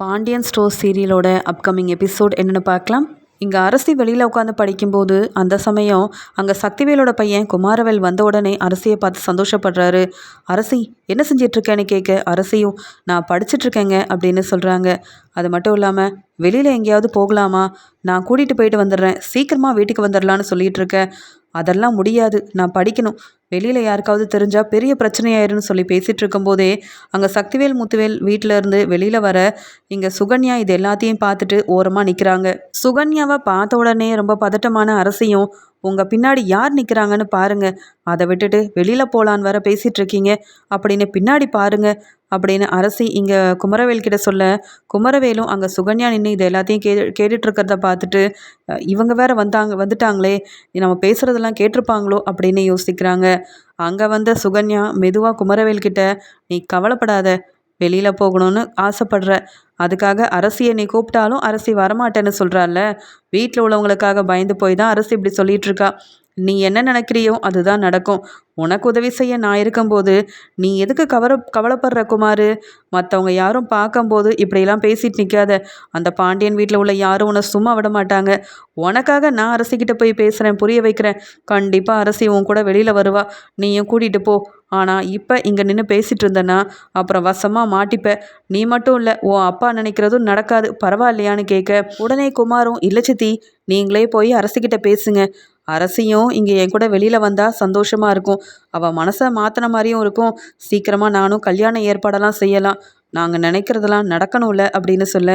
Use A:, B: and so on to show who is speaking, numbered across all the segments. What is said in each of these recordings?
A: Pandian store சீரியலோட upcoming episode என்னென்னு பார்க்கலாம். இங்கே அரசி வெளியில் உட்காந்து படிக்கும்போது அந்த சமயம் அங்கே சக்திவேலோட பையன் குமாரவேல் வந்த உடனே அரசியை பார்த்து சந்தோஷப்படுறாரு. அரசி என்ன செஞ்சிட்ருக்கேன்னு கேட்க அரசியும் நான் படிச்சிட்ருக்கேங்க அப்படின்னு சொல்கிறாங்க அது மட்டும் இல்லாமல் வெளியில் எங்கேயாவது போகலாமா? நான் கூட்டிகிட்டு போயிட்டு வந்துடுறேன். சீக்கிரமாக வீட்டுக்கு வந்துடலான்னு சொல்லிகிட்ருக்கேன் இருக்கேன் அதெல்லாம் முடியாது. நான் படிக்கணும். வெளியில் யாருக்காவது தெரிஞ்சால் பெரிய பிரச்சனையாயிருன்னு சொல்லி பேசிகிட்டு இருக்கும்போதே அங்கே சக்திவேல் முத்துவேல் வீட்டில் இருந்து வெளியில் வர இங்கே சுகன்யா இது எல்லாத்தையும் பார்த்துட்டு ஓரமாக நிற்கிறாங்க சுகன்யாவை பார்த்த உடனே ரொம்ப பதட்டமான அரசியும் உங்கள் பின்னாடி யார் நிற்கிறாங்கன்னு பாருங்க. அதை விட்டுட்டு வெளியில் போகலான்னு வர பேசிகிட்டு இருக்கீங்க. அப்படின்னு பின்னாடி பாருங்க. அப்படின்னு அரசி இங்கே குமரவேல் கிட்ட சொல்ல குமரவேலும் அங்கே சுகன்யா நின்று இது எல்லாத்தையும் கே கேட்டுட்ருக்கிறத பார்த்துட்டு இவங்க வேற வந்தாங்க வந்துட்டாங்களே நம்ம பேசுகிறதெல்லாம் கேட்டிருப்பாங்களோ அப்படின்னு யோசிக்கிறாங்க. அங்கே வந்த சுகன்யா மெதுவாக குமரவேல் கிட்ட நீ கவலைப்படாத வெளியில் போகணும்னு ஆசைப்படுற. அதுக்காக அரசியை நீ கூப்பிட்டாலும் அரசி வரமாட்டேன்னு சொல்கிறாள்ல வீட்டில் உள்ளவங்களுக்காக பயந்து போய் தான் அரசி இப்படி சொல்லிகிட்ருக்கா நீ என்ன நினைக்கிறியோ அதுதான் நடக்கும். உனக்கு உதவி செய்ய நான் இருக்கும்போது நீ எதுக்கு கவர கவலைப்படுற குமார்? மற்றவங்க யாரும் பார்க்கும்போது இப்படியெல்லாம் பேசிட்டு நிற்காத அந்த பாண்டியன் வீட்டில் உள்ள யாரும் உன்னை சும்மா விட மாட்டாங்க. உனக்காக நான் அரசிக்கிட்ட போய் பேசுகிறேன் புரிய வைக்கிறேன். கண்டிப்பாக அரசி உன் கூட வெளியில் வருவா. நீயும் கூட்டிகிட்டு போ. ஆனால் இப்போ இங்கே நின்று பேசிகிட்டு இருந்தேன்னா அப்புறம் வசமாக மாட்டிப்ப. நீ மட்டும் இல்லை உன் அப்பா நினைக்கிறதும் நடக்காது. பரவாயில்லையான்னு கேட்க உடனே குமாரும் இல்லை சித்தி நீங்களே போய் அரசிக்கிட்ட பேசுங்க. அரசியும் இங்கே என் கூட வெளியில் வந்தால் சந்தோஷமாக இருக்கும். அவள் மனசை மாற்றின மாதிரியும் இருக்கும். சீக்கிரமாக நானும் கல்யாண ஏற்பாடெல்லாம் செய்யலாம். நாங்கள் நினைக்கிறதெல்லாம் நடக்கணும்ல அப்படின்னு சொல்ல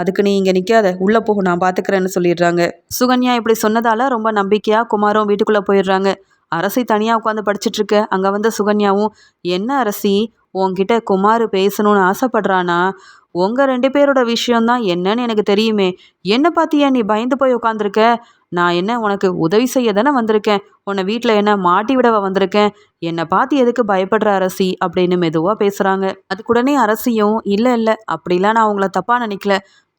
A: அதுக்கு நீ இங்கே நிற்காத உள்ளே போகும் நான் பார்த்துக்கிறேன்னு சொல்லிடுறாங்க. சுகன்யா இப்படி சொன்னதால் ரொம்ப நம்பிக்கையாக குமாரும் வீட்டுக்குள்ளே போயிடுறாங்க. அரசி தனியாக உட்காந்து படிச்சுட்ருக்க அங்கே வந்த சுகன்யாவும் என்ன அரசி உன்கிட்ட குமார் பேசணும்னு ஆசைப்படுறானா? உங்கள் ரெண்டு பேரோட விஷயம்தான் என்னன்னு எனக்கு தெரியுமே. என்ன பார்த்தியா நீ பயந்து போய் உட்காந்துருக்க? நான் என்ன உனக்கு உதவி செய்ய தானே வந்திருக்கேன்? உன்னை வீட்டில் என்ன மாட்டி விடவா வந்திருக்கேன்? என்னை பார்த்து எதுக்கு பயப்படுற அரசி? அப்படின்னு மெதுவாக பேசுகிறாங்க அதுக்குடனே அரசியும் இல்லை இல்லை அப்படிலாம் நான் உங்களை தப்பாக நினைக்கல.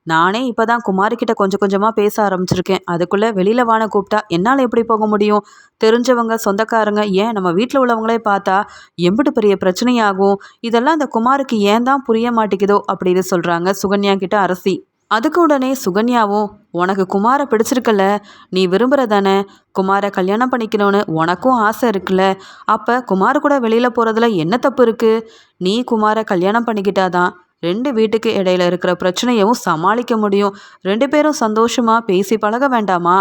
A: நானே இப்போ தான் குமாரிக்கிட்ட கொஞ்சம் கொஞ்சமாக பேச ஆரம்பிச்சிருக்கேன். அதுக்குள்ளே வெளியில் வான கூப்பிட்டா என்னால் எப்படி போக முடியும்? தெரிஞ்சவங்க சொந்தக்காரங்க ஏன் நம்ம வீட்டில் உள்ளவங்களே பார்த்தா எம்பிட்டு பெரிய பிரச்சனையாகும்? இதெல்லாம் அந்த குமாருக்கு ஏன் தான் புரிய மாட்டேங்குதோ? அப்படின்னு சொல்கிறாங்க சுகன்யா கிட்ட அரசி. அதுக்கு உடனே சுகன்யாவும் உனக்கு குமாரை பிடிச்சிருக்கல நீ விரும்புகிற தானே குமாரை கல்யாணம் பண்ணிக்கணும்னு உனக்கும் ஆசை இருக்குல்ல. அப்போ குமார் கூட வெளியில் போகிறதுல என்ன தப்பு இருக்குது நீ குமாரை கல்யாணம் பண்ணிக்கிட்டாதான் ரெண்டு வீட்டுக்கு இடையில இருக்கிற பிரச்சனையவும் சமாளிக்க முடியும். ரெண்டு பேரும் சந்தோஷமாக பேசி பழக வேண்டாமா?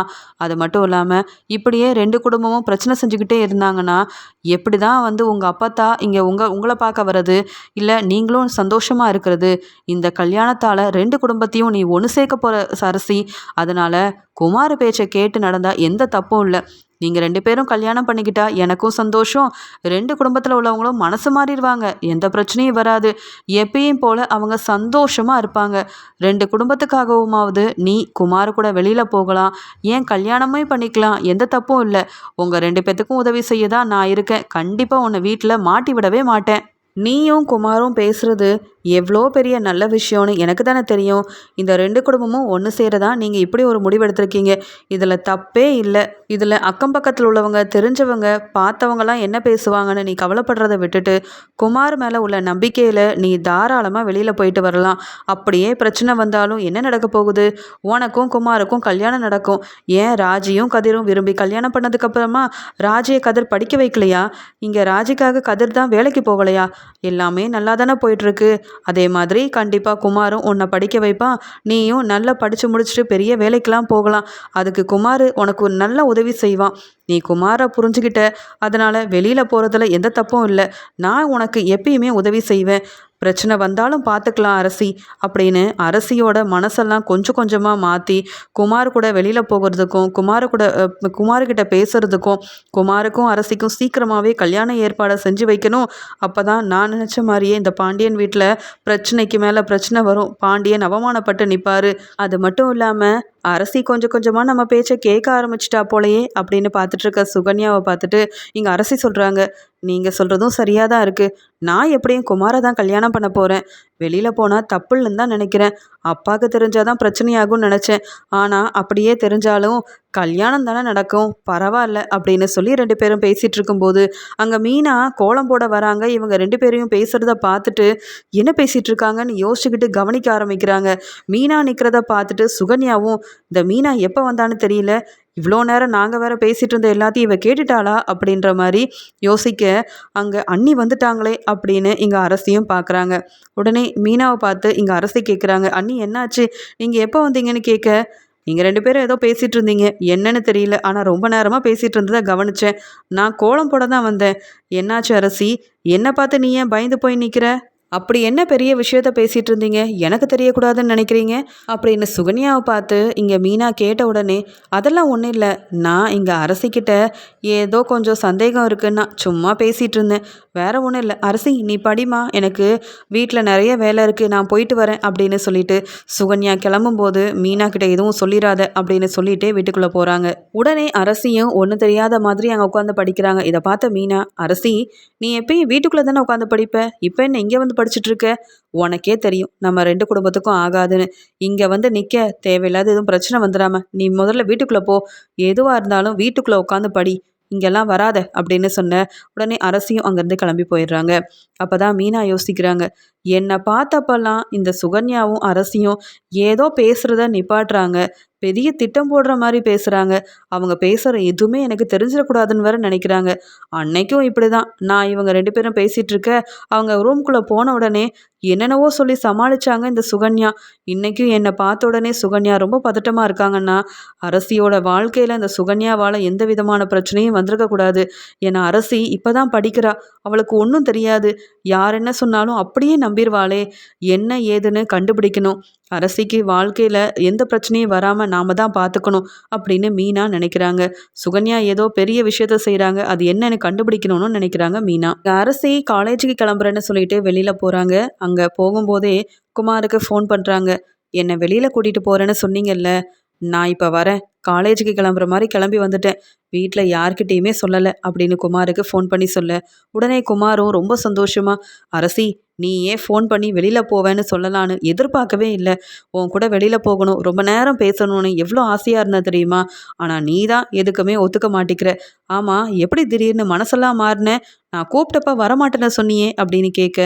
A: அது மட்டும் இல்லாமல் இப்படியே ரெண்டு குடும்பமும் பிரச்சனை செஞ்சுக்கிட்டே இருந்தாங்கன்னா எப்படி தான் வந்து உங்கள் அப்பத்தா இங்கே உங்கள் உங்களை பார்க்க வர்றது? இல்லை நீங்களும் சந்தோஷமாக இருக்கிறது? இந்த கல்யாணத்தால் ரெண்டு குடும்பத்தையும் நீ ஒன்று சேர்க்க போகிற சரசி. அதனால் குமார் பேச்சை கேட்டு நடந்தால் எந்த தப்பும் இல்லை. நீங்கள் ரெண்டு பேரும் கல்யாணம் பண்ணிக்கிட்டா எனக்கும் சந்தோஷம். ரெண்டு குடும்பத்தில் உள்ளவங்களும் மனசு மாறிடுவாங்க. எந்த பிரச்சனையும் வராது. எப்பயும் போல் அவங்க சந்தோஷமாக இருப்பாங்க. ரெண்டு குடும்பத்துக்காகவுமாவது நீ குமார் கூட வெளியில் போகலாம். ஏன் கல்யாணமே பண்ணிக்கலாம். எந்த தப்பும் இல்லை. உங்கள் ரெண்டு பேத்துக்கும் உதவி செய்ய தான் நான் இருக்கேன். கண்டிப்பாக உன்னை வீட்டில் மாட்டி விடவே மாட்டேன். நீயும் குமாரும் பேசுகிறது எவ்வளோ பெரிய நல்ல விஷயம்னு எனக்கு தானே தெரியும். இந்த ரெண்டு குடும்பமும் ஒன்று சேரதா? நீங்கள் இப்படி ஒரு முடிவெடுத்திருக்கீங்க இதில் தப்பே இல்லை. இதில் அக்கம் பக்கத்தில் உள்ளவங்க தெரிஞ்சவங்க பார்த்தவங்கலாம் என்ன பேசுவாங்கன்னு நீ கவலைப்படுறத விட்டுட்டு குமார் மேலே உள்ள நம்பிக்கையில் நீ தாராளமாக வெளியில் போயிட்டு வரலாம். அப்படியே பிரச்சனை வந்தாலும் என்ன நடக்க போகுது? உனக்கும் குமாருக்கும் கல்யாணம் நடக்கும். ஏன் ராஜியும் கதிரும் விரும்பி கல்யாணம் பண்ணதுக்கப்புறமா ராஜியை கதிர் படிக்க வைக்கலையா? இங்கே ராஜிக்காக கதிர் தான் வேலைக்கு போகலையா? எல்லாமே நல்லா தானே போயிட்டுருக்கு அதே மாதிரி கண்டிப்பாக குமாரும் உன்னை படிக்க வைப்பான் நீயும் நல்லா படித்து முடிச்சுட்டு பெரிய வேலைக்கெலாம் போகலாம். அதுக்கு குமார் உனக்கு நல்ல உதவி செய்வான். நீ குமாரை புரிஞ்சுக்கிட்ட. அதனால் வெளியில் போகிறதுல எந்த தப்பும் இல்லை. நான் உனக்கு எப்பயுமே உதவி செய்வேன். பிரச்சனை வந்தாலும் பார்த்துக்கலாம் அரசி அப்படின்னு அரசியோட மனசெல்லாம் கொஞ்சம் கொஞ்சமாக மாற்றி குமார் கூட வெளியில் போகிறதுக்கும் குமார் கூட குமார்கிட்ட பேசுகிறதுக்கும் குமாருக்கும் அரசிக்கும் சீக்கிரமாகவே கல்யாண ஏற்பாடை செஞ்சு வைக்கணும். அப்போ தான் நான் நினச்ச மாதிரியே இந்த பாண்டியன் வீட்டில் பிரச்சனைக்கு மேலே பிரச்சனை வரும். பாண்டியன் அவமானப்பட்டு நிற்பார் அது மட்டும் இல்லாமல் அரசி கொஞ்சம் கொஞ்சமாக நம்ம பேச்சை கேட்க ஆரம்பிச்சிட்டா போலையே அப்படின்னு பார்த்துட்டு இருக்க சுகன்யாவை பார்த்துட்டு இங்கே அரசி சொல்கிறாங்க நீங்கள் சொல்கிறதும் சரியாக தான் இருக்குது நான் எப்படியும் குமாரை தான் கல்யாணம் பண்ண போகிறேன் வெளியில் போனால் தப்பு தான் நினைக்கிறேன். அப்பாவுக்கு தெரிஞ்சால் தான் பிரச்சனையாகும்னு நினச்சேன். ஆனால் அப்படியே தெரிஞ்சாலும் கல்யாணம் தானே நடக்கும். பரவாயில்ல அப்படின்னு சொல்லி ரெண்டு பேரும் பேசிகிட்டு இருக்கும்போது அங்கே மீனா கோலம் போட வராங்க. இவங்க ரெண்டு பேரையும் பேசுகிறத பார்த்துட்டு என்ன பேசிகிட்டு இருக்காங்கன்னு யோசிச்சுக்கிட்டு கவனிக்க ஆரம்பிக்கிறாங்க. மீனா நிற்கிறத பார்த்துட்டு சுகன்யாவும் இந்த மீனா எப்போ வந்தான்னு தெரியல. இவ்வளோ நேரம் நாங்கள் வேற பேசிகிட்டு இருந்த எல்லாத்தையும் இவ கேட்டுட்டாளா அப்படின்ற மாதிரி யோசிக்க அங்கே அண்ணி வந்துட்டாங்களே அப்படின்னு இங்கே அரசியும் பார்க்குறாங்க உடனே மீனாவை பார்த்து இங்கே அரசி கேட்குறாங்க அண்ணி என்னாச்சு? நீங்கள் எப்போ வந்தீங்கன்னு கேட்க நீங்கள் ரெண்டு பேரும் ஏதோ பேசிகிட்டு இருந்தீங்க. என்னன்னு தெரியல. ஆனால் ரொம்ப நேரமாக பேசிகிட்டு இருந்ததை கவனித்தேன் நான் கோலம் போட தான் வந்தேன். என்னாச்சு அரசி? என்னை பார்த்து நீ ஏன் பயந்து போய் நிற்கிற அப்படி என்ன பெரிய விஷயத்த பேசிகிட்டு இருந்தீங்க? எனக்கு தெரியக்கூடாதுன்னு நினைக்கிறீங்க? அப்படின்னு சுகன்யாவை பார்த்து இங்கே மீனா கேட்ட உடனே அதெல்லாம் ஒன்றும் இல்லை. நான் இங்கே அரசிக்கிட்ட ஏதோ கொஞ்சம் சந்தேகம் இருக்குன்னா சும்மா பேசிகிட்டு இருந்தேன். வேற ஒன்றும் இல்லை. அரசி நீ படிமா எனக்கு வீட்டில் நிறைய வேலை இருக்குது நான் போயிட்டு வரேன். அப்படின்னு சொல்லிட்டு சுகன்யா கிளம்பும்போது மீனா கிட்ட எதுவும் சொல்லிடாத அப்படின்னு சொல்லிட்டே வீட்டுக்குள்ளே போகிறாங்க உடனே அரசியும் ஒன்றும் தெரியாத மாதிரி அங்கே உட்காந்து படிக்கிறாங்க. இதை பார்த்த மீனா அரசி நீ எப்பயும் வீட்டுக்குள்ளே தானே உட்காந்து படிப்ப? இப்போ என்ன இங்கே வந்து படிச்சுட்டு இருக்க உனக்கே தெரியும். நம்ம ரெண்டு குடும்பத்துக்கும் ஆகாதுன்னு. இங்கே வந்து நிற்க தேவையில்லாத எதுவும் பிரச்சனை வந்துடாம நீ முதல்ல வீட்டுக்குள்ளே போ. எதுவாக இருந்தாலும் வீட்டுக்குள்ளே உட்காந்து படி. இங்கெல்லாம் வராத அப்படின்னு சொன்ன உடனே அரசியும் அங்கேருந்து கிளம்பி போயிடுறாங்க. அப்போ தான் மீனா யோசிக்கிறாங்க. என்னை பார்த்தப்பெல்லாம் இந்த சுகன்யாவும் அரசியும் ஏதோ பேசுகிறத நிப்பாட்டுறாங்க. பெரிய திட்டம் போடுற மாதிரி பேசுகிறாங்க அவங்க பேசுகிற எதுவுமே எனக்கு தெரிஞ்சிடக்கூடாதுன்னு வேற நினைக்கிறாங்க. அன்னைக்கும் இப்படி தான் நான் இவங்க ரெண்டு பேரும் பேசிகிட்டு இருக்க அவங்க ரூம்குள்ளே போன உடனே என்னென்னவோ சொல்லி சமாளிச்சாங்க இந்த சுகன்யா. இன்றைக்கும் என்னை பார்த்த உடனே சுகன்யா ரொம்ப பதட்டமாக இருக்காங்கன்னா அரசியோட வாழ்க்கையில் இந்த சுகன்யாவால் எந்த விதமான பிரச்சனையும் வந்திருக்கக்கூடாது ஏன்னா அரசி இப்போ தான் படிக்கிறா. அவளுக்கு ஒன்றும் தெரியாது. யார் என்ன சொன்னாலும் அப்படியே நம்பிடுவாளே என்ன ஏதுன்னு கண்டுபிடிக்கணும். அரசிக்கு வாழ்க்கையில் எந்த பிரச்சனையும் வராமல் நாம் தான் பார்த்துக்கணும் அப்படின்னு மீனா நினைக்கிறாங்க. சுகன்யா ஏதோ பெரிய விஷயத்த செய்கிறாங்க அது என்னன்னு கண்டுபிடிக்கணும்னு நினைக்கிறாங்க மீனா. அரசி காலேஜுக்கு கிளம்புறேன்னு சொல்லிட்டு வெளியில் போகிறாங்க அங்கே போகும்போதே குமாருக்கு ஃபோன் பண்ணுறாங்க என்னை வெளியில் கூட்டிகிட்டு போகிறேன்னு சொன்னீங்கல்ல. நான் இப்போ வரேன். காலேஜுக்கு கிளம்புற மாதிரி கிளம்பி வந்துட்டேன். வீட்டில் யார்கிட்டேயுமே சொல்லலை. அப்படின்னு குமாருக்கு ஃபோன் பண்ணி சொல்ல. உடனே குமாரும் ரொம்ப சந்தோஷமாக அரசி நீ ஏன் ஃபோன் பண்ணி வெளியில் போவேன்னு சொல்லலான்னு எதிர்பார்க்கவே இல்லை. உன் கூட வெளியில் போகணும் ரொம்ப நேரம் பேசணும்னு எவ்வளோ ஆசையாக இருந்தா தெரியுமா? ஆனால் நீ தான் எதுக்குமே ஒத்துக்க மாட்டேங்கிற. ஆமாம் எப்படி திடீர்னு மனசெல்லாம் மாறினேன் நான் கூப்பிட்டப்ப வரமாட்டேன்னு சொன்னியே அப்படின்னு கேட்க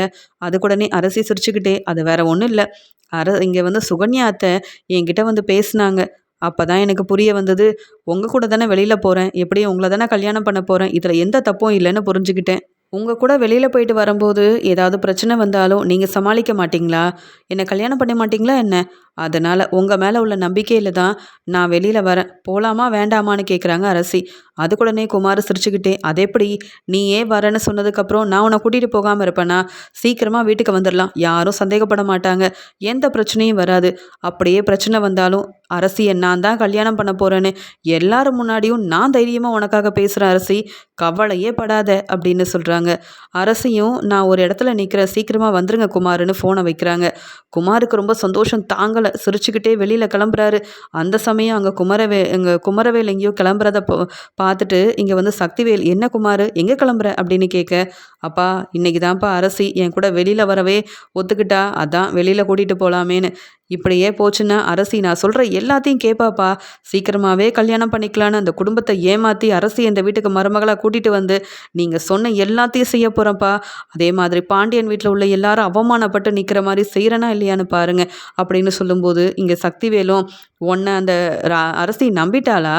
A: அது கூடனே அரசி சிரிச்சுக்கிட்டே அது வேற ஒன்றும் இல்லை. அர இங்கே வந்து சுகன்யா அத்தை என்கிட்ட வந்து பேசினாங்க. அப்போ தான் எனக்கு புரிய வந்தது உங்கள் கூட தானே வெளியில் போகிறேன் எப்படியும் உங்களை தானே கல்யாணம் பண்ண போகிறேன் இதில் எந்த தப்பும் இல்லைன்னு புரிஞ்சுக்கிட்டேன். உங்கள் கூட வெளியில் போயிட்டு வரும்போது ஏதாவது பிரச்சனை வந்தாலும் நீங்கள் சமாளிக்க மாட்டிங்களா? என்னை கல்யாணம் பண்ண மாட்டிங்களா என்ன? அதனால் உங்கள் மேலே உள்ள நம்பிக்கையில் தான் நான் வெளியில் வரேன். போகலாமா வேண்டாமான்னு கேட்குறாங்க அரசி. அதுக்குடனே குமார் சிரிச்சுக்கிட்டே அது எப்படி? நீ ஏன் வரேன்னு சொன்னதுக்கப்புறம் நான் உன்னை கூட்டிகிட்டு போகாமல் இருப்பேனா? சீக்கிரமாக வீட்டுக்கு வந்துடலாம் யாரும் சந்தேகப்பட மாட்டாங்க. எந்த பிரச்சனையும் வராது. அப்படியே பிரச்சனை வந்தாலும் அரசியை நான் தான் கல்யாணம் பண்ண போகிறேன்னு எல்லாரும் முன்னாடியும் நான் தைரியமாக உனக்காக பேசுகிற அரசி. கவலையே படாத அப்படின்னு சொல்கிறாங்க அரசியும் நான் ஒரு இடத்துல நிற்கிறேன் சீக்கிரமாக வந்துருங்க குமாருன்னு ஃபோனை வைக்கிறாங்க. குமாருக்கு ரொம்ப சந்தோஷம் தாங்க தாங்கலை சிரிச்சுக்கிட்டே வெளியில் கிளம்புறாரு. அந்த சமயம் அங்கே குமரவே எங்கள் குமரவேல் எங்கேயோ கிளம்புறத பார்த்துட்டு இங்கே வந்து சக்திவேல் என்ன குமார் எங்கே கிளம்புற? அப்படின்னு கேட்க அப்பா இன்னைக்கு தான்ப்பா அரசி என் கூட வெளியில் வரவே ஒத்துக்கிட்டா அதான் வெளியில் கூட்டிகிட்டு போகலாமேன்னு இப்படியே போச்சுன்னா அரசி நான் சொல்கிற எல்லாத்தையும் கேட்பாப்பா சீக்கிரமாகவே கல்யாணம் பண்ணிக்கலான்னு அந்த குடும்பத்தை ஏமாற்றி அரசி இந்த வீட்டுக்கு மருமகளாக கூட்டிகிட்டு வந்து நீங்கள் சொன்ன எல்லாத்தையும் செய்ய போகிறப்பா அதே மாதிரி பாண்டியன் வீட்டில் உள்ள எல்லாரும் அவமானப்பட்டு நிற்கிற மாதிரி செய்கிறனா இல்லையான்னு பாருங்க. அப்படின்னு சொல்லும்போது இங்கே சக்திவேலும் உன்னை அந்த அரசி நம்பிட்டாளா?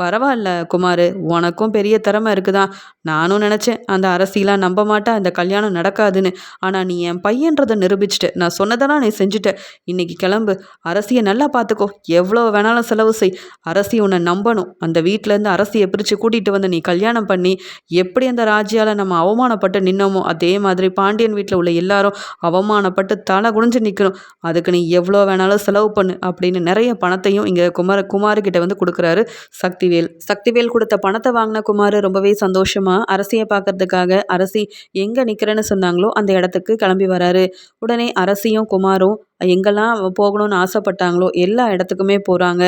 A: பரவாயில்ல குமார். உனக்கும் பெரிய திறமை இருக்குதா? நானும் நினச்சேன் அந்த அரசியெலாம் நம்ப மாட்டா இந்த கல்யாணம் நடக்காதுன்னு. ஆனால் நீ என் பையன்றதை நிரூபிச்சிட்ட நான் சொன்னதெல்லாம் நீ செஞ்சுட்ட. இன்னைக்கு கிளம்பு. அரசியை நல்லா பார்த்துக்கோ எவ்வளோ வேணாலும் செலவு செய். அரசி உன்னை நம்பணும். அந்த வீட்டிலேருந்து அரசியை பிரித்து கூட்டிகிட்டு வந்து நீ கல்யாணம் பண்ணி எப்படி அந்த ராஜ்யால் நம்ம அவமானப்பட்டு நின்னோமோ அதே மாதிரி பாண்டியன் வீட்டில் உள்ள எல்லாரும் அவமானப்பட்டு தலை குடிஞ்சு நிற்கணும் அதுக்கு நீ எவ்வளோ வேணாலும் செலவு பண்ணு அப்படின்னு நிறைய பணத்தையும் இங்கே குமார குமாரிக்கிட்ட வந்து கொடுக்குறாரு. சக்தி சக்திவேல். சக்திவேல் கொடுத்த பணத்தை வாங்கின குமார் ரொம்பவே சந்தோஷமாக அரசியை பார்க்கறதுக்காக அரசி எங்கே நிற்கிறேன்னு சொன்னாங்களோ அந்த இடத்துக்கு கிளம்பி வராரு. உடனே அரசியும் குமாரும் எங்கெல்லாம் போகணும்னு ஆசைப்பட்டாங்களோ எல்லா இடத்துக்குமே போகிறாங்க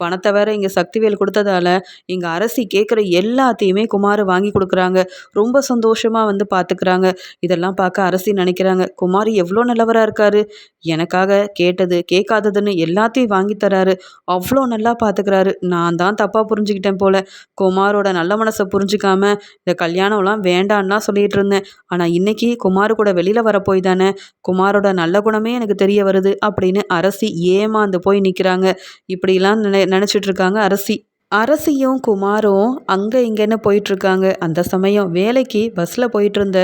A: பணத்தை வேற இங்கே சக்திவேல் கொடுத்ததால இங்கே அரசி கேட்குற எல்லாத்தையுமே குமார் வாங்கி கொடுக்குறாங்க. ரொம்ப சந்தோஷமாக வந்து பார்த்துக்கிறாங்க இதெல்லாம் பார்க்க அரசி நினைக்கிறாங்க. குமார் எவ்வளோ நல்லவராக இருக்காரு. எனக்காக கேட்டது கேட்காததுன்னு எல்லாத்தையும் வாங்கி தராரு. அவ்வளோ நல்லா பார்த்துக்கிறாரு நான் தான் தப்பாக புரிஞ்சுக்கிட்டேன் போல. குமாரோட நல்ல மனசை புரிஞ்சுக்காம இந்த கல்யாணம்லாம் வேண்டான்லாம் சொல்லிட்டு இருந்தேன். ஆனால் இன்னைக்கு குமார் கூட வெளியில் வர போய் தானே குமாரோட நல்ல குணமே எனக்கு தெரிய வருது அப்படின்னு அரசி ஏமாந்து போய் நிற்கிறாங்க இப்படிலாம் நினை நினச்சிட்டு இருக்காங்க அரசி. அரசியும் குமாரும் அங்கே இங்கேன்னு போயிட்டுருக்காங்க. அந்த சமயம் வேலைக்கு பஸ்ஸில் போயிட்டு இருந்த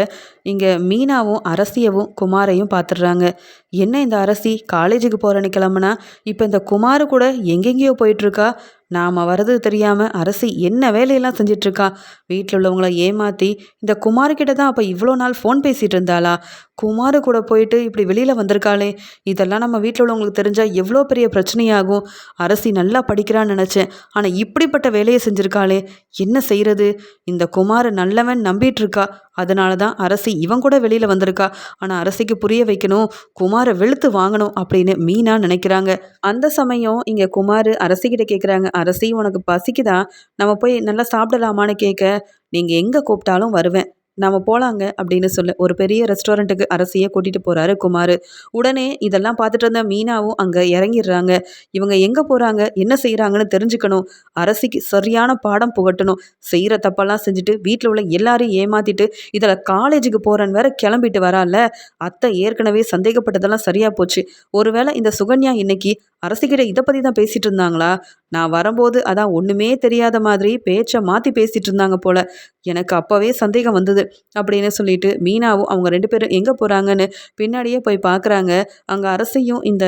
A: இங்கே மீனாவும் அரசியவும் குமாரையும் பார்த்துடுறாங்க என்ன இந்த அரசி? காலேஜுக்கு போகிறேன்னு கிளம்புனா இப்போ இந்த குமார் கூட எங்கெங்கேயோ போயிட்டுருக்கா? நாம் வர்றது தெரியாமல் அரசி என்ன வேலையெல்லாம் செஞ்சிட்ருக்கா வீட்டில் உள்ளவங்கள ஏமாற்றி இந்த குமார்கிட்ட தான் அப்போ இவ்வளோ நாள் ஃபோன் பேசிகிட்டு இருந்தாளா? குமார் கூட போயிட்டு இப்படி வெளியில் வந்திருக்காளே இதெல்லாம் நம்ம வீட்டில் உள்ளவங்களுக்கு தெரிஞ்சால் எவ்வளோ பெரிய பிரச்சனையாகும்? அரசி நல்லா படிக்கிறான்னு நினச்சேன் ஆனால் இப்படிப்பட்ட வேலையை செஞ்சுருக்காளே என்ன செய்கிறது இந்த குமார் நல்லவன் நம்பிட்டு இருக்கா அதனால தான் அரசி இவன் கூட வெளியில் வந்திருக்கா. ஆனால் அரசிக்கு புரிய வைக்கணும் குமாரை வெளுத்து வாங்கணும் அப்படின்னு மீனா நினைக்கிறாங்க. அந்த சமயம் இங்கே குமார் அரசிக்கிட்ட கேட்குறாங்க அரசி உனக்கு பசிக்குதா? நம்ம போய் நல்லா சாப்பிடலாமான்னு கேட்க நீங்கள் எங்கே கூப்பிட்டாலும் வருவேன். நாம் போகலாங்க அப்படின்னு சொல்ல. ஒரு பெரிய ரெஸ்டாரண்ட்டுக்கு அரசியை கூட்டிகிட்டு போகிறாரு குமார். உடனே இதெல்லாம் பார்த்துட்டு இருந்த மீனாவும் அங்கே இறங்கிடுறாங்க. இவங்க எங்கே போகிறாங்க என்ன செய்கிறாங்கன்னு தெரிஞ்சுக்கணும். அரசிக்கு சரியான பாடம் புகட்டணும். செய்கிற தப்பெல்லாம் செஞ்சுட்டு வீட்டில் உள்ள எல்லாரையும் ஏமாற்றிட்டு இதில் காலேஜுக்கு போகிறேன்னு வேற கிளம்பிட்டு வரால அத்தை ஏற்கனவே சந்தேகப்பட்டதெல்லாம் சரியாக போச்சு. ஒருவேளை இந்த சுகன்யா இன்னைக்கு அரசிக்கிட்ட இதை பற்றி தான் பேசிகிட்டு இருந்தாங்களா? நான் வரும்போது அதான் ஒன்றுமே தெரியாத மாதிரி பேச்சை மாற்றி பேசிகிட்டு இருந்தாங்க போல். எனக்கு அப்போவே சந்தேகம் வந்தது அப்படின்னு சொல்லிட்டு மீனாவும் அவங்க ரெண்டு பேரும் எங்கே போகிறாங்கன்னு பின்னாடியே போய் பார்க்குறாங்க அங்கே அரசையும் இந்த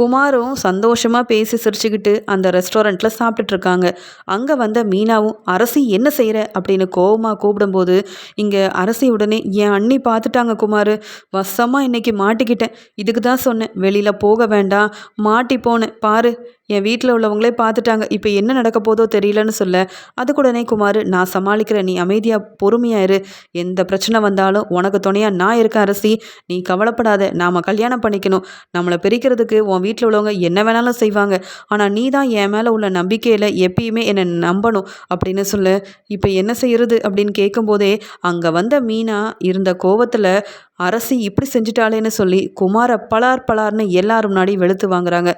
A: குமாரும் சந்தோஷமாக பேசி சிரிச்சுக்கிட்டு அந்த ரெஸ்டாரண்ட்டில் சாப்பிட்டுட்ருக்காங்க. அங்கே வந்த மீனாவும் அரசி என்ன செய்கிற அப்படின்னு கோவமாக கூப்பிடும்போது இங்கே அரசி உடனே என் அண்ணி பார்த்துட்டாங்க குமார். வசமாக இன்றைக்கி மாட்டிக்கிட்டேன். இதுக்கு தான் சொன்னேன். வெளியில் போக வேண்டாம். மாட்டி போனேன். பாரு என் வீட்டில் உள்ளவங்களே பார்த்துட்டாங்க இப்போ என்ன நடக்க போதோ தெரியலன்னு சொல்ல அதுக்குடனே குமார் நான் சமாளிக்கிறேன் நீ அமைதியாக பொறுமையாக இரு. எந்த பிரச்சனை வந்தாலும் உனக்கு துணையாக நான் இருக்கேன் அரசி. நீ கவலைப்படாத நாம் கல்யாணம் பண்ணிக்கணும். நம்மளை பிரிக்கிறதுக்கு உன் வீட்டில் உள்ளவங்க என்ன வேணாலும் செய்வாங்க. ஆனால் நீ தான் என் மேலே உள்ள நம்பிக்கையில் எப்பயுமே என்னை நம்பணும் அப்படின்னு சொல்ல. இப்போ என்ன செய்யறது அப்படின்னு கேட்கும்போதே அங்கே வந்த மீனா இருந்த கோவத்தில் அரசி இப்படி செஞ்சுட்டாளேன்னு சொல்லி குமார பலார் பலார்னு எல்லாரும் முன்னாடி வெளுத்து வாங்குறாங்க.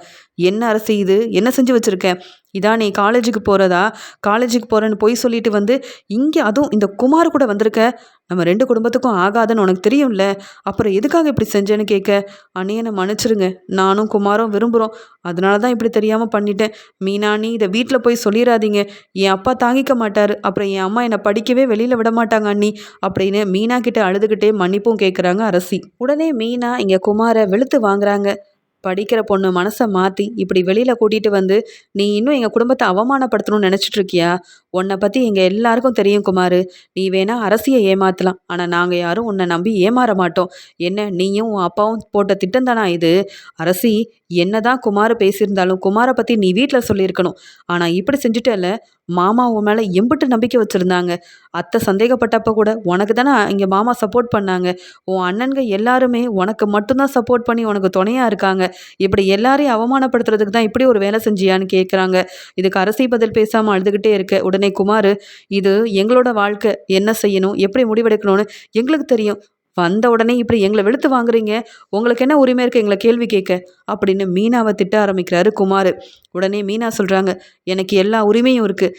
A: என்ன அரசி இது? என்ன செஞ்சு வச்சுருக்கேன்? இதான் நீ காலேஜுக்கு போகிறதா காலேஜுக்கு போகிறேன்னு போய் சொல்லிட்டு வந்து இங்கே அதுவும் இந்த குமார் கூட வந்திருக்க. நம்ம ரெண்டு குடும்பத்துக்கும் ஆகாதுன்னு உனக்கு தெரியும்ல. அப்புறம் எதுக்காக இப்படி செஞ்சேன்னு கேட்க? அணியனை மன்னிச்சிருங்க. நானும் குமாரும் விரும்புகிறோம் அதனால தான் இப்படி தெரியாமல் பண்ணிட்டேன். மீனா நீ இதை வீட்டில் போய் சொல்லிடாதீங்க என் அப்பா தாங்கிக்க மாட்டார். அப்புறம் என் அம்மா என்னை படிக்கவே வெளியில் விட மாட்டாங்க அண்ணி. அப்படின்னு மீனா கிட்ட அழுதுகிட்டே மன்னிப்பும் கேட்குறாங்க அரசி. உடனே மீனா இங்கே குமாரை வெளுத்து வாங்குறாங்க. படிக்கிற பொண்ணு மனசை மாற்றி இப்படி வெளியில் கூட்டிகிட்டு வந்து நீ இன்னும் எங்கள் குடும்பத்தை அவமானப்படுத்தணும்னு நினச்சிட்டு இருக்கியா உன்னை பற்றி எங்கள் எல்லாருக்கும் தெரியும் குமார். நீ வேணால் அரசியை ஏமாற்றலாம் ஆனால் நாங்கள் யாரும் உன்னை நம்பி ஏமாற மாட்டோம். என்ன நீயும் உன் அப்பாவும் போட்ட திட்டம் தானா இது? அரசி என்ன தான் குமார் பேசியிருந்தாலும் குமாரை பற்றி நீ வீட்டில் சொல்லியிருக்கணும். ஆனால் இப்படி செஞ்சுட்டல மாமா உன் மேலே எம்பிட்டு நம்பிக்கை வச்சுருந்தாங்க. அத்தை சந்தேகப்பட்டப்போ கூட உனக்கு தானே இங்கே மாமா சப்போர்ட் பண்ணாங்க. உன் அண்ணன்க எல்லாருமே உனக்கு மட்டும்தான் சப்போர்ட் பண்ணி உனக்கு துணையாக இருக்காங்க. இப்படி எல்லாரையும் அவமானப்படுத்துறதுக்கு தான் இப்படி ஒரு வேலை செஞ்சியான்னு கேட்குறாங்க இதுக்கு அரசி பதில் பேசாமல் அழுதுகிட்டே இருக்க. உடனே குமார் இது எங்களோட வாழ்க்கை. என்ன செய்யணும்? எப்படி முடிவெடுக்கணும்னு எங்களுக்கு தெரியும். வந்த உடனே இப்படி எங்களை வெளுத்து வாங்குறீங்க? உங்களுக்கு என்ன உரிமை இருக்குது எங்களை கேள்வி கேட்க. அப்படின்னு மீனாவை திட்ட ஆரம்பிக்கிறாரு குமார். உடனே மீனா சொல்கிறாங்க எனக்கு எல்லா உரிமையும் இருக்குது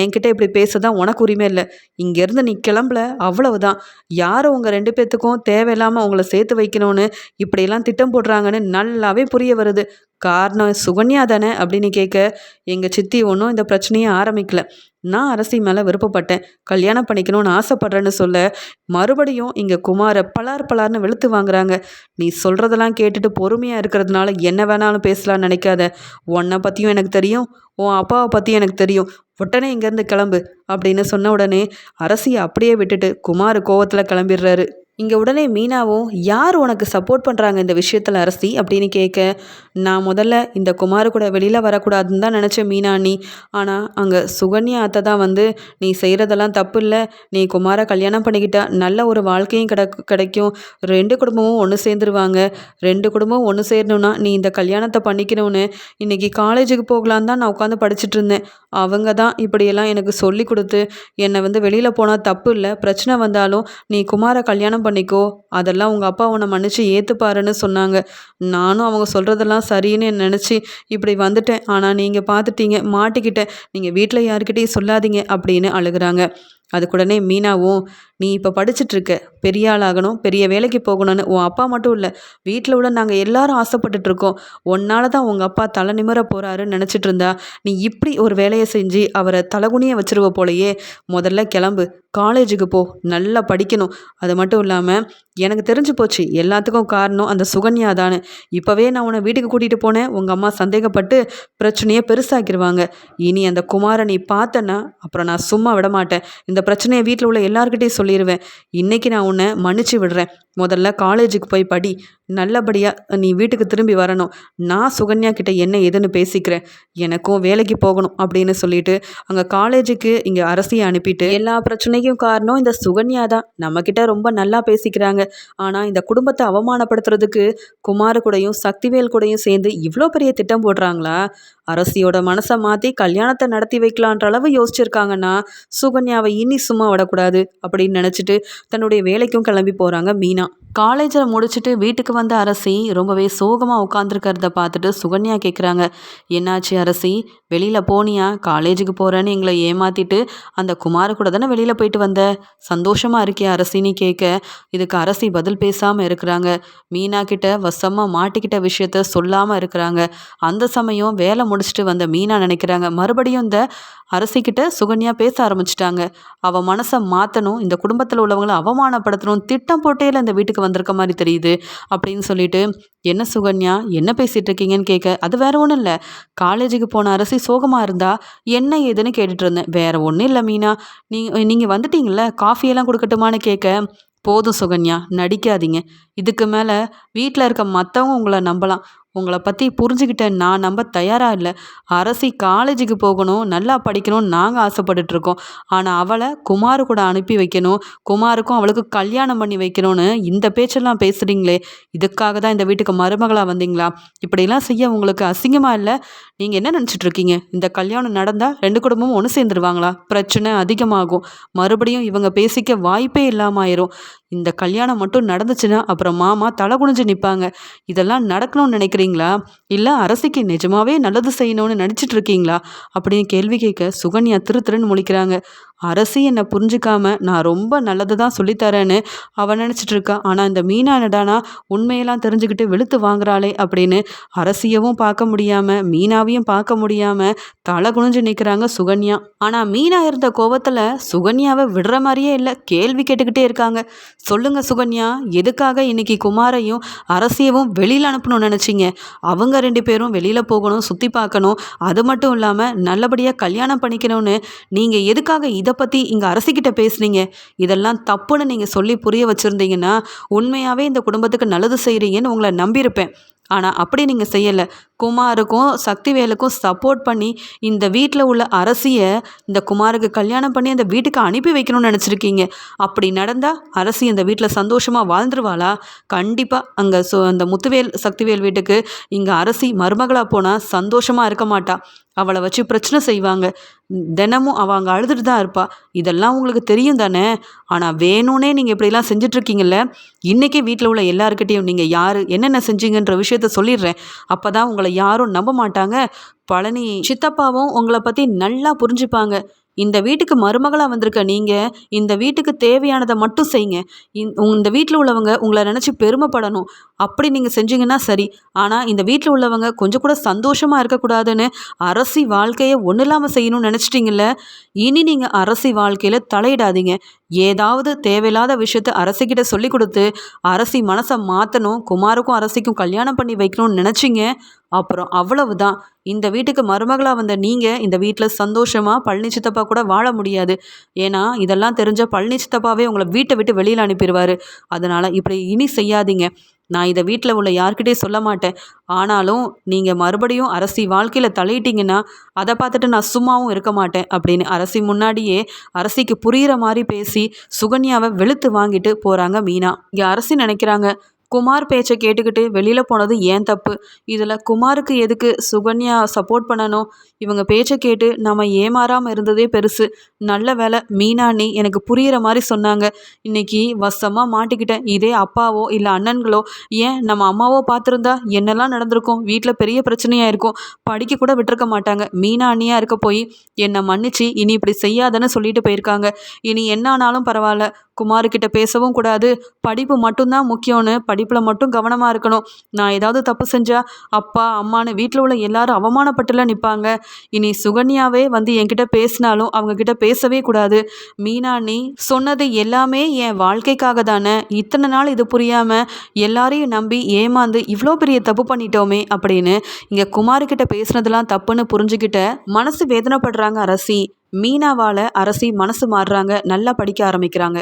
A: என்கிட்ட இப்படி பேச தான் உனக்கு உரிமை இல்லை. இங்கேருந்து நீ கிளம்பல அவ்வளவுதான். யாரும் உங்கள் ரெண்டு பேர்த்துக்கும் தேவையில்லாமல் உங்களை சேர்த்து வைக்கணும்னு இப்படியெல்லாம் திட்டம் போடுறாங்கன்னு நல்லாவே புரிய வருது. காரணம் சுகன்யா தானே அப்படின்னு கேட்க எங்கள் சித்தி ஒன்றும் இந்த பிரச்சனையை ஆரம்பிக்கல. நான் அரசி மேலே விருப்பப்பட்டேன். கல்யாணம் பண்ணிக்கணும்னு ஆசைப்பட்றேன்னு சொல்ல மறுபடியும் இங்கே குமாரை பலார் பலார்னு வெளுத்து வாங்குறாங்க. நீ சொல்கிறதெல்லாம் கேட்டுட்டு பொறுமையாக இருக்கிறதுனால என்ன வேணாலும் பேசலாம்னு நினைக்காத. உன்னை பற்றியும் எனக்கு தெரியும் உன் அப்பாவை பற்றியும் எனக்கு தெரியும். உடனே இங்கேருந்து கிளம்பு அப்படின்னு சொன்ன உடனே அரசியை அப்படியே விட்டுட்டு குமார் கோவத்தில் கிளம்பிடுறாரு. இங்கே உடனே மீனாவும் யார் உனக்கு சப்போர்ட் பண்ணுறாங்க இந்த விஷயத்தில் அரசி? அப்படின்னு கேட்க நான் முதல்ல இந்த குமார் கூட வெளியில் வரக்கூடாதுன்னு தான் நினச்சேன் மீனா நீ ஆனால் அங்கே சுகன்யா அத்தை தான் வந்து நீ செய்கிறதெல்லாம் தப்பு இல்லை நீ குமாரை கல்யாணம் பண்ணிக்கிட்டா நல்ல ஒரு வாழ்க்கையும் கிட கிடைக்கும். ரெண்டு குடும்பமும் ஒன்று சேர்ந்துருவாங்க. ரெண்டு குடும்பமும் ஒன்று சேரணும்னா நீ இந்த கல்யாணத்தை பண்ணிக்கணும்னு. இன்றைக்கி காலேஜுக்கு போகலான்னு தான் நான் உட்காந்து படிச்சுட்டு இருந்தேன். அவங்க தான் இப்படியெல்லாம் எனக்கு சொல்லி கொடுத்து என்னை வந்து வெளியில் போனால் தப்பு இல்லை பிரச்சனை வந்தாலும் நீ குமாரை கல்யாணம் பண்ணிக்கோ அதெல்லாம் உங்கள் அப்பா உன்னை மன்னிச்சு ஏற்றுப்பாருன்னு சொன்னாங்க. நானும் அவங்க சொல்கிறதெல்லாம் சரின்னு நினச்சி இப்படி வந்துட்டேன். ஆனால் நீங்கள் பார்த்துட்டீங்க மாட்டிக்கிட்டேன். நீங்கள் வீட்டில் யாருக்கிட்டேயும் சொல்லாதீங்க அப்படின்னு அழுகுறாங்க. அதுக்குடனே மீனாவும் நீ இப்போ படிச்சுட்ருக்க பெரிய ஆளாகணும் பெரிய வேலைக்கு போகணும்னு உன் அப்பா மட்டும் இல்லை வீட்டில் உள்ள நாங்கள் எல்லாரும் ஆசைப்பட்டுட்ருக்கோம் உன்னால தான் உங்கள் அப்பா தலை நிமிர போகிறாருன்னு நினச்சிட்டு இருந்தா நீ இப்படி ஒரு வேலையை செஞ்சு அவரை தலகுனிய வச்சிருவ போலையே. முதல்ல கிளம்பு காலேஜுக்கு போ நல்லா படிக்கணும். அது மட்டும் இல்லாமல் எனக்கு தெரிஞ்சு போச்சு எல்லாத்துக்கும் காரணம் அந்த சுகன்யா தானே இப்போவே நான் உன்னை வீட்டுக்கு கூட்டிகிட்டு போனேன் உங்கள் அம்மா சந்தேகப்பட்டு பிரச்சனையை பெருசாக்கிடுவாங்க இனி அந்த குமாரை நீ பார்த்தனா அப்புறம் நான் சும்மா விடமாட்டேன். இந்த பிரச்சனையை வீட்டில் உள்ள எல்லாருக்கிட்டையும் சொல்லிடுவேன் இன்றைக்கி நான் உன்னை மன்னிச்சு விடுறேன். முதல்ல காலேஜுக்கு போய் படி. நல்லபடியாக நீ வீட்டுக்கு திரும்பி வரணும். நான் சுகன்யா கிட்ட என்ன ஏதுன்னு பேசிக்கிறேன். எனக்கும் வேலைக்கு போகணும் அப்படின்னு சொல்லிட்டு அங்கே காலேஜுக்கு இங்கே அரசியை அனுப்பிட்டு எல்லா பிரச்சனைக்கும் காரணம் இந்த சுகன்யா தான். நம்மக்கிட்ட ரொம்ப நல்லா பேசிக்கிறாங்க. ஆனால் இந்த குடும்பத்தை அவமானப்படுத்துறதுக்கு குமார கூடையும் சக்திவேல் கூடயும் சேர்ந்து இவ்வளோ பெரிய திட்டம் போடுறாங்களா? அரசியோட மனசை மாற்றி கல்யாணத்தை நடத்தி வைக்கலான்ற அளவு யோசிச்சிருக்காங்கன்னா சுகன்யாவை இனி சும்மா விடக்கூடாது அப்படின்னு நினச்சிட்டு தன்னுடைய வேலைக்கும் கிளம்பி போகிறாங்க மீனா. காலேஜில் முடிச்சுட்டு வீட்டுக்கு வந்த அரசி ரொம்பவே சோகமாக உட்காந்துருக்கிறத பார்த்துட்டு சுகன்யா கேட்குறாங்க என்னாச்சு அரசி? வெளியில் போனியா? காலேஜுக்கு போகிறேன்னு எங்களை ஏமாற்றிட்டு அந்த குமார கூட தானே வெளியில் போயிட்டு வந்த? சந்தோஷமாக இருக்கே அரசின்னு கேட்க இதுக்கு அரசி பதில் பேசாமல் இருக்கிறாங்க. மீனா கிட்ட வசமாக மாட்டிக்கிட்ட விஷயத்த சொல்லாமல் இருக்கிறாங்க. அந்த சமயம் வேலை முடிச்சுட்டு வந்த மீனா நினைக்கிறாங்க. மறுபடியும் இந்த அரசிக்கிட்ட சுகன்யா பேச ஆரம்பிச்சிட்டாங்க. அவள் மனசை மாற்றணும் இந்த குடும்பத்தில் உள்ளவங்களை அவமானப்படுத்தணும் திட்டம் போட்டேல இந்த வீட்டுக்கு வந்திருக்க மாதிரி தெரியுது அப்படின்னு சொல்லிட்டு என்ன சுகன்யா என்ன பேசிகிட்டு இருக்கீங்கன்னு கேட்க அது வேற ஒன்றும் இல்லை. காலேஜுக்கு போன அரசி சோகமாக இருந்தா என்ன ஏதுன்னு கேட்டுட்டு இருந்தேன். வேற ஒன்றும் இல்லை மீனா. நீ நீங்கள் வந்துட்டீங்களே காஃபியெல்லாம் கொடுக்கட்டுமான்னு கேட்க போதும் சுகன்யா நடிக்காதீங்க. இதுக்கு மேலே வீட்டில் இருக்க மற்றவங்க உங்களை நம்பலாம். உங்களை பற்றி புரிஞ்சுக்கிட்ட நான் நம்ப தயாராக இல்லை. அரசி காலேஜுக்கு போகணும் நல்லா படிக்கணும்னு நாங்கள் ஆசைப்பட்டுட்ருக்கோம். ஆனால் அவளை குமார் கூட அனுப்பி வைக்கணும் குமாருக்கும் அவளுக்கு கல்யாணம் பண்ணி வைக்கணும்னு இந்த பேச்செல்லாம் பேசுகிறீங்களே இதுக்காக தான் இந்த வீட்டுக்கு மருமகளாக வந்தீங்களா? இப்படிலாம் செய்ய உங்களுக்கு அசிங்கமாக இல்லை? நீங்கள் என்ன நினச்சிட்டு இருக்கீங்க இந்த கல்யாணம் நடந்தால் ரெண்டு குடும்பமும் ஒன்று சேர்ந்துருவாங்களா? பிரச்சனை அதிகமாகும். மறுபடியும் இவங்க பேசிக்க வாய்ப்பே இல்லாமல் ஆயிரும். இந்த கல்யாணம் மட்டும் நடந்துச்சுன்னா அப்புறம் மாமா தலை குனிஞ்சு நிற்பாங்க இதெல்லாம் நடக்கணும்னு நினைக்கிறீங்களா? இல்லை அரசிக்கு நிஜமாவே நல்லது செய்யணும்னு நினச்சிட்டு இருக்கீங்களா? அப்படின்னு கேள்வி கேட்க சுகன்யா திரு திருன்னு முழிக்கிறாங்க. அரசி என்னை புரிஞ்சுக்காம நான் ரொம்ப நல்லது தான் சொல்லித்தரேன்னு அவன் நினச்சிட்டு இருக்கா. ஆனால் இந்த மீனா நடானா உண்மையெல்லாம் தெரிஞ்சுக்கிட்டு வெளுத்து வாங்குறாளே அப்படின்னு அரசியவும் பார்க்க முடியாமல் மீனாவையும் பார்க்க முடியாமல் தலை குனிஞ்சு நிற்கிறாங்க சுகன்யா. ஆனால் மீனா இருந்த கோவத்தில் சுகன்யாவை விடுற மாதிரியே இல்லை கேள்வி கேட்டுக்கிட்டே இருக்காங்க. சொல்லுங்க சுகன்யா எதுக்காக இன்னைக்கு குமாரையும் அரசியவும் வெளியில் அனுப்பணும்னு நினச்சிங்க? அவங்க ரெண்டு பேரும் வெளியில் போகணும் சுற்றி பார்க்கணும். அது மட்டும் இல்லாமல் நல்லபடியாக கல்யாணம் பண்ணிக்கணும்னு நீங்கள் எதுக்காக இதை பற்றி இங்கே அரசிக்கிட்ட பேசுனீங்க. இதெல்லாம் தப்புன்னு நீங்கள் சொல்லி புரிய வச்சுருந்தீங்கன்னா உண்மையாகவே இந்த குடும்பத்துக்கு நல்லது செய்கிறீங்கன்னு உங்களை நம்பியிருப்பேன். ஆனால் அப்படி நீங்கள் செய்யலை. குமாருக்கும் சக்திவேலுக்கும் சப்போர்ட் பண்ணி இந்த வீட்டில் உள்ள அரசியை இந்த குமாருக்கு கல்யாணம் பண்ணி அந்த வீட்டுக்கு அனுப்பி வைக்கணும்னு நினச்சிருக்கீங்க. அப்படி நடந்தால் அரசி இந்த வீட்டில் சந்தோஷமாக வாழ்ந்துருவாளா? கண்டிப்பாக அங்கே சோ அந்த முத்துவேல் சக்திவேல் வீட்டுக்கு இங்கே அரசி மருமகளாக போனால் சந்தோஷமாக இருக்க மாட்டா. அவளை வச்சு பிரச்சனை செய்வாங்க. தினமும் அவள் அங்கே அழுதுட்டு தான் இருப்பாள் இதெல்லாம் உங்களுக்கு தெரியும் தானே? ஆனால் வேணும்னே நீங்கள் இப்படிலாம் செஞ்சிட்ருக்கீங்கல்ல இன்றைக்கே வீட்டில் உள்ள எல்லாருக்கிட்டேயும் நீங்கள் யார் என்னென்ன செஞ்சீங்கன்ற விஷயம் விஷயத்த சொல்லிடுறேன். அப்போ தான் உங்களை யாரும் நம்ப மாட்டாங்க. பழனி சித்தப்பாவும் உங்களை பற்றி நல்லா புரிஞ்சுப்பாங்க. இந்த வீட்டுக்கு மருமகளாக வந்திருக்க நீங்கள் இந்த வீட்டுக்கு தேவையானதை மட்டும் செய்யுங்க. இந்த வீட்டில் உள்ளவங்க உங்களை நினச்சி பெருமைப்படணும். அப்படி நீங்கள் செஞ்சீங்கன்னா சரி. ஆனால் இந்த வீட்டில் உள்ளவங்க கொஞ்சம் கூட சந்தோஷமாக இருக்கக்கூடாதுன்னு அரசி வாழ்க்கையை ஒன்றும் இல்லாமல் செய்யணும்னு நினச்சிட்டிங்கல்ல? இனி நீங்கள் அரசி வாழ்க்கையில் தலையிடாதீங்க. ஏதாவது தேவையில்லாத விஷயத்த அரசிக்கிட்ட சொல்லி கொடுத்து அரசி மனசை மாற்றணும் குமாருக்கும் அரசிக்கும் கல்யாணம் பண்ணி வைக்கணும்னு நினச்சிங்க? அப்புறம் அவ்வளவுதான். இந்த வீட்டுக்கு மருமகளாக வந்த நீங்கள் இந்த வீட்டில் சந்தோஷமாக பழனி சித்தப்பா கூட வாழ முடியாது. ஏன்னா இதெல்லாம் தெரிஞ்ச பழனி சித்தப்பாவே உங்களை வீட்டை விட்டு வெளியில் அனுப்பிடுவார். அதனால் இப்படி இனி செய்யாதீங்க. நான் இதை வீட்டில் உள்ள யார்கிட்டயும் சொல்ல மாட்டேன். ஆனாலும் நீங்கள் மறுபடியும் அரசி வாழ்க்கையில் தலையிட்டீங்கன்னா அதை பார்த்துட்டு நான் சும்மாவும் இருக்க மாட்டேன் அப்படின்னு அரசி முன்னாடியே அரசிக்கு புரிகிற மாதிரி பேசி சுகன்யாவை வெளுத்து வாங்கிட்டு போகிறாங்க மீனா. இங்கே அரசி நினைக்கிறாங்க குமார் பேச்சை கேட்டுக்கிட்டு வெளியில் போனது ஏன் தப்பு? இதில் குமாருக்கு எதுக்கு சுகன்யா சப்போர்ட் பண்ணணும்? இவங்க பேச்சை கேட்டு நம்ம ஏமாறாமல் இருந்ததே பெருசு. நல்ல வேலை மீனாண்ணி எனக்கு புரிகிற மாதிரி சொன்னாங்க. இன்னைக்கு வசமாக மாட்டிக்கிட்டேன். இதே அப்பாவோ இல்லை அண்ணன்களோ ஏன் நம்ம அம்மாவோ பார்த்துருந்தா என்னெல்லாம் நடந்திருக்கும்? வீட்டில் பெரிய பிரச்சனையாக இருக்கும். படிக்க கூட விட்டுருக்க மாட்டாங்க. மீனாண்ணியாக இருக்க போய் என்னை மன்னிச்சு இனி இப்படி செய்யாதன்னு சொல்லிட்டு போயிருக்காங்க. இனி என்ன ஆனாலும் பரவாயில்ல. குமார்கிட்ட பேசவும் கூடாது. படிப்பு மட்டும்தான் முக்கியம்னு படிப்பில் மட்டும் கவனமாக இருக்கணும். நான் ஏதாவது தப்பு செஞ்சால் அப்பா அம்மானு வீட்டில் உள்ள எல்லாரும் அவமானப்பட்டுல நிற்பாங்க இனி சுகன்யாவே வந்து என்கிட்ட பேசினாலும் அவங்கக்கிட்ட பேசவே கூடாது. மீனா நீ சொன்னது எல்லாமே என் வாழ்க்கைக்காக தானே. இத்தனை நாள் இது புரியாமல் எல்லாரையும் நம்பி ஏமாந்து இவ்வளோ பெரிய தப்பு பண்ணிட்டோமே அப்படின்னு இங்கே குமார்கிட்ட பேசுனதெல்லாம் தப்புன்னு புரிஞ்சுக்கிட்ட மனசு வேதனைப்படுறாங்க அரசி. மீனாவால் அரசி மனசு மாறுறாங்க. நல்லா படிக்க ஆரம்பிக்கிறாங்க.